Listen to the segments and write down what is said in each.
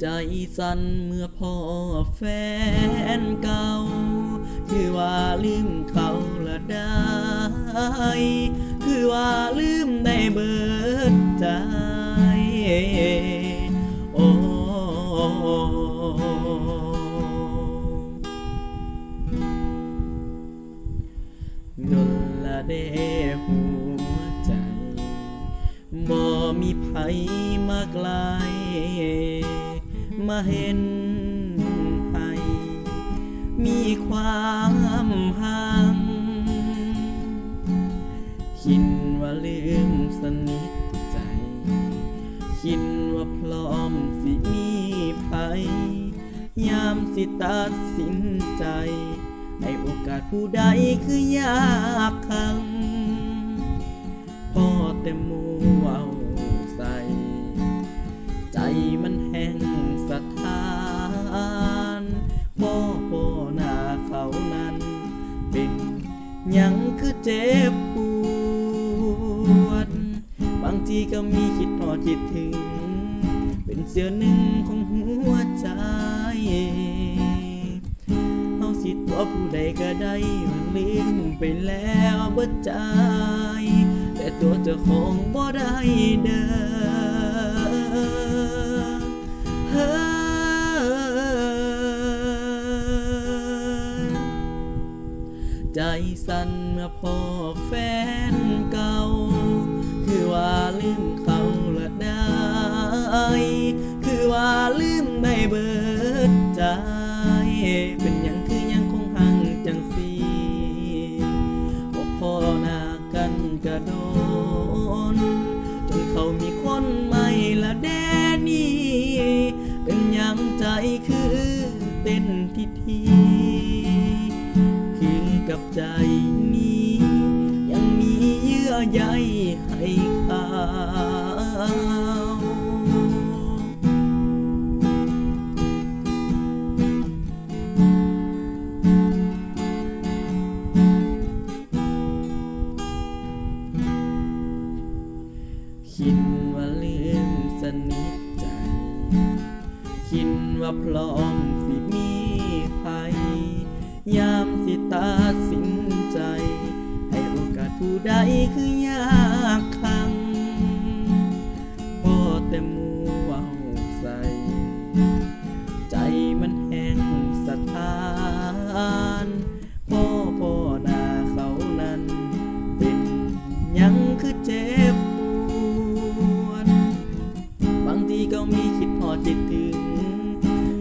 ใจสั่นเมื่อพ่อแฟนเก่า คือว่าลืมเขาละได้ คือว่าลืมได้เบิดใจ โอ้เงินละเดหัวใจบ่มีไผมาไกล มาเห็นให้มีความห่างคิดว่าลืมสนิทใจ คิดว่าพร้อมสิมีภัยยามสิตัดสินใจ ให้โอกาสผู้ใดคือยากคัง ยังคือเจ็บปวด บางทีก็มีคิดหอดคิดถึง เป็นเสี้ยวหนึ่งของหัวใจเอาสิตัวผู้ใดก็ได้มันลืมไปแล้วเบิดใจ แต่ตัวเจ้าของบ่ได้เด้อ ใจสั่นเมื่อพ่อแฟนเก่า คือว่าลืมเขาละได้ คือว่าลืมได้เบิดใจ เป็นหยังคือยังคงหังจังสีบ่พอหน้ากันกระโดน จนเขามีคนใหม่ละแดนี่เป็นหยังใจคือเต้นทีที กับใจนี้ ยังมีเยื่อใยให้ขาคิดว่าลืมสนิทใจ คิดว่าพร้อมสิมีภัย ยามสิตัดสินใจ ให้โอกาสผู้ใดคือยากคังพ่อแต่มัวเอาใส่ใจมันแห้งสะท้านพ่อพ่อนาเขานั้น เป็นยังคือเจ็บปวด บางทีก็มีคิดพอจิตถึง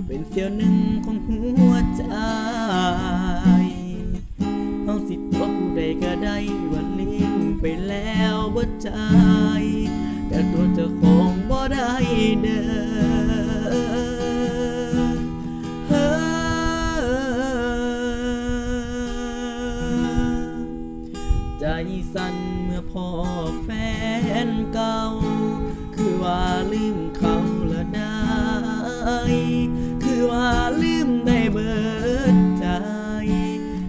เป็นเสี้ยวหนึ่ง ใจ แต่ตัวเจ้าของบ่ได้เด้อเฮ้อใจสั่นเมื่อพ่อแฟนเก่า คือว่าลืมเขาละได้ คือว่าลืมได้เบิดใจ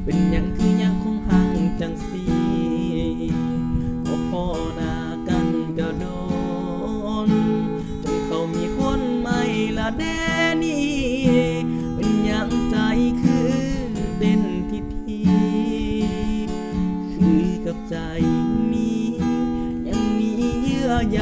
เป็นหยังคือ แดนี่เป็นอยังใจคือเป็นทีทีคือกับใจนี้ยังมีเยื่อใย